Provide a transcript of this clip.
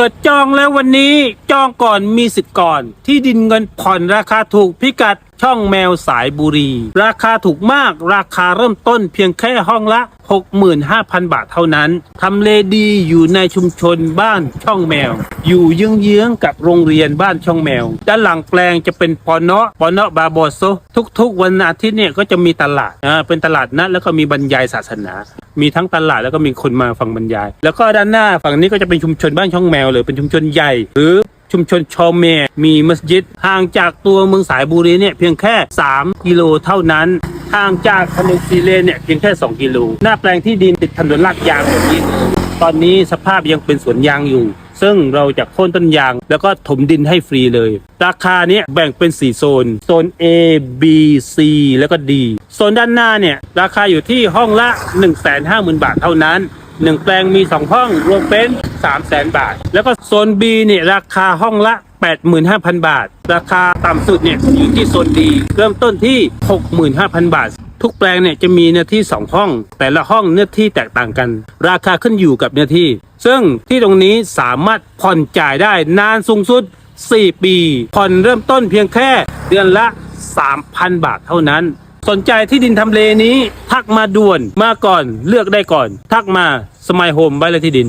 ปิดจองแล้ววันนี้จองก่อนมีสิทธิ์ก่อน ที่ดินเงินผ่อนราคาถูกพิกัด ช่องแมวสายบุรี ราคาถูกมากราคาเริ่มต้นเพียงแค่ห้องละ 65,000 บาทเท่านั้นทำเลดีอยู่ในชุมชนบ้านช่องแมว อยู่เยื้องๆกับโรงเรียนบ้านช่องแมว ด้านหลังแปลงจะเป็นปอเนาะปอเนาะบาโบโซทุกๆ วันอาทิตย์เนี่ยก็จะมีตลาดอ่าเป็นตลาดนัดแล้วก็มีบรรยายศาสนา มีทั้งตลาดแล้วก็มีคนมาฟังบรรยาย แล้วก็ด้านหน้าฝั่งนี้ก็จะเป็นชุมชนบ้านช่องแมวเลยเป็นชุมชนใหญ่หรือ ชุมชนชอมเมมีมัสยิดห่างจากตัวเมืองสายบุรีเนี่ยเพียงแค่ 3 กิโลเท่านั้นห่างจากถนนซีเลนเนี่ยเพียงแค่ 2 กิโล หน้าแปลงที่ดินติดถนนลาดยางแบบนี้ตอนนี้สภาพยังเป็นสวนยางอยู่ ซึ่งเราจะโค่นต้นยาง แล้วก็ถมดินให้ฟรีเลย ราคาเนี้ยแบ่งเป็น 4 โซน โซน A B C แล้วก็ D โซนด้านหน้าเนี่ยราคาอยู่ที่ห้องละ 150,000 บาทเท่านั้นหนึ่งแปลงมี 2 ห้องรวมเป็น 3 0 0 0 0 0บาท แล้วก็โซน B เนี่ยราคาห้องละ 85,000 บาท ราคาต่ำสุดเนี่ยอยู่ที่โซน D เริ่มต้นที่ 65,000 บาท ทุกแปลงเนี่ยจะมีเนื้อที่ 2 ห้อง แต่ละห้องเนื้อที่แตกต่างกัน ราคาขึ้นอยู่กับเนื้อที่ ซึ่งที่ตรงนี้สามารถผ่อนจ่ายได้นานสูงสุด 4 ปี ผ่อนเริ่มต้นเพียงแค่เดือนละ 3,000 บาทเท่านั้นสนใจที่ดินทำเลนี้ ทักมาด่วนมาก่อนเลือกได้ก่อน ทักมาสมัยโฮมใบเลยที่ดิน